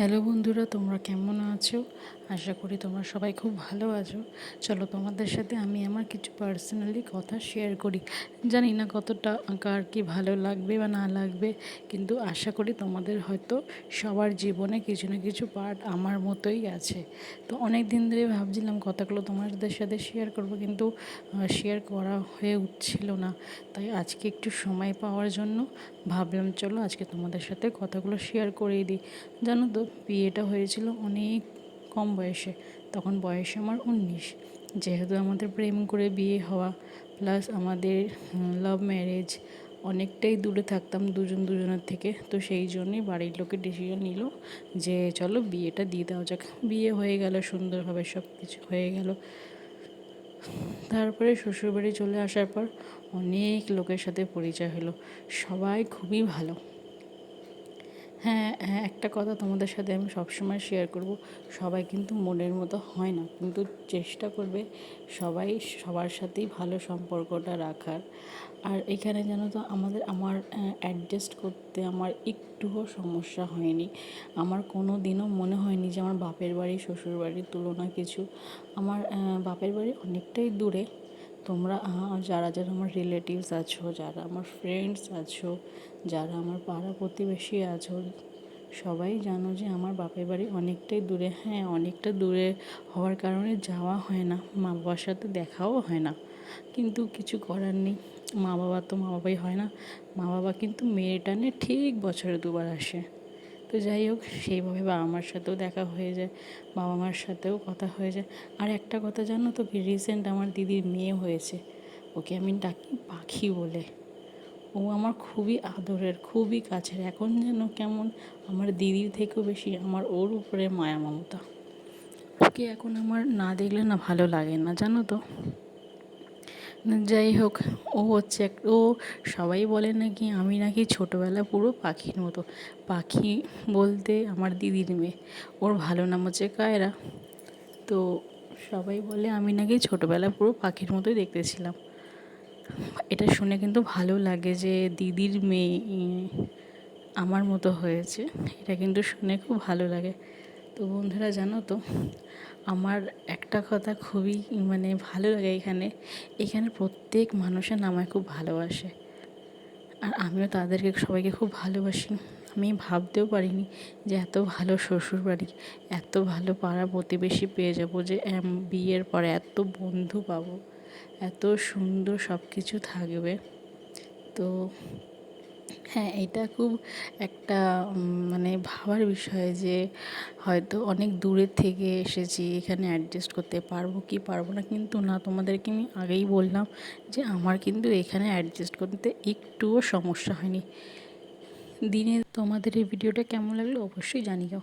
Hello বন্ধুরা, তোমরা কেমন আছো? আশা করি তোমরা সবাই খুব ভালো আছো। চলো তোমাদের সাথে আমি আমার কিছু পার্সোনালি কথা শেয়ার করি। জানি না কতটা কার কি ভালো লাগবে বা না লাগবে, কিন্তু আশা করি তোমাদের হয়তো সবার জীবনে কিছু না কিছু পার্ট আমার মতোই আছে। তো অনেক দিন ধরে ভাবছিলাম কথাগুলো তোমাদের সাথে শেয়ার করব, কিন্তু শেয়ার করা হয়ে উঠছিল না। তাই আজকে একটু সময় পাওয়ার জন্য ভাবলাম, চলো আজকে তোমাদের সাথে কথাগুলো শেয়ার করেই দিই। জানো তো বিয়েটা হয়েছিল অনেক কম বয়সে, তখন বয়স আমার উনিশ। যেহেতু আমাদের প্রেম করে বিয়ে হওয়া প্লাস আমাদের লাভ ম্যারেজ অনেকটাই দূরে থাকতাম দুজন দুজনের থেকে, তো সেই জন্যই বাড়ির লোকে ডিসিশন নিল যে চলো বিয়েটা দিয়ে দেওয়া যাক। বিয়ে হয়ে গেল, সুন্দরভাবে সব কিছু হয়ে গেল। তারপরে শ্বশুরবাড়ি চলে আসার পর অনেক লোকের সাথে পরিচয় হলো। সবাই খুবই ভালো। হ্যাঁ হ্যাঁ একটা কথা তোমাদের সাথে আমি সবসময় শেয়ার করব। সবাই কিন্তু মনের মতো হয় না, কিন্তু চেষ্টা করবে সবাই সবার সাথেই ভালো সম্পর্কটা রাখার। আর এখানে যেন তো, আমাদের, আমার অ্যাডজাস্ট করতে আমার একটুও সমস্যা হয়নি। আমার কোনো দিনও মনে হয়নি যে আমার বাপের বাড়ি শ্বশুর বাড়ির তুলনা কিছু। আমার বাপের বাড়ি অনেকটাই দূরে। তোমরা যারা যারা আমার রিলেটিভস আছো, যারা আমার ফ্রেন্ডস আছো, যারা আমার পাড়া প্রতিবেশী আছো, সবাই জানো যে আমার বাপের বাড়ি অনেকটাই দূরে। হ্যাঁ অনেকটা দূরে হওয়ার কারণে যাওয়া হয় না, মা বাবার সাথে দেখাও হয় না। কিন্তু কিছু করার নেই, মা বাবা তো মা বাবাই হয় না। মা বাবা কিন্তু মেয়ের টানে ঠিক বছরে দুবার আসে। তো যাই হোক, সেইভাবে বাবা মার সাথেও দেখা হয়ে যায়, বাবা মার সাথেও কথা হয়ে যায়। আর একটা কথা জানো তো কি রিসেন্ট আমার দিদির মেয়ে হয়েছে, ওকে আমি ডাকি পাখি বলে। ও আমার খুবই আদরের, খুবই কাছের, এখন যেন কেমন আমার দিদির থেকেও বেশি আমার ওর উপরে মায়া মমতা। ওকে এখন আমার না দেখলে না ভালো লাগে না, জানো তো? যাই হোক, ও হচ্ছে এক, ও সবাই বলে নাকি আমি নাকি ছোটোবেলা পুরো পাখির মতো। পাখি বলতে আমার দিদির মেয়ে। ওর ভালো নাম হচ্ছে কায়রা। তো সবাই বলে আমি নাকি ছোটোবেলা পুরো পাখির মতোই দেখতেছিলাম। এটা শুনে কিন্তু ভালো লাগে যে দিদির মেয়ে আমার মতো হয়েছে। এটা কিন্তু শুনে খুব ভালো লাগে। তো বন্ধুরা জানো তো, আমার একটা কথা খুবই মানে ভালো লাগে এখানে। এখানে প্রত্যেক মানুষের নামায় খুব ভালোবাসে। আর আমিও তাদেরকে, সবাইকে খুব ভালোবাসি। আমি ভাবতেও পারিনি যে এত ভালো শ্বশুর বাড়ি এত ভালো পাড়া প্রতিবেশী পেয়ে যাব যে বিয়ের পরে এত বন্ধু পাবো, এত সুন্দর সব কিছু থাকবে। তো হ্যাঁ এটা খুব একটা মানে ভাবার বিষয় যে হয়তো অনেক দূরের থেকে এসেছি, এখানে অ্যাডজাস্ট করতে পারব কি পারব না। কিন্তু না, তোমাদেরকে আমি আগেই বললাম যে আমার কিন্তু এখানে অ্যাডজাস্ট করতে একটুও সমস্যা হয়নি। দিনে তোমাদের এই ভিডিওটা কেমন লাগল অবশ্যই জানিও।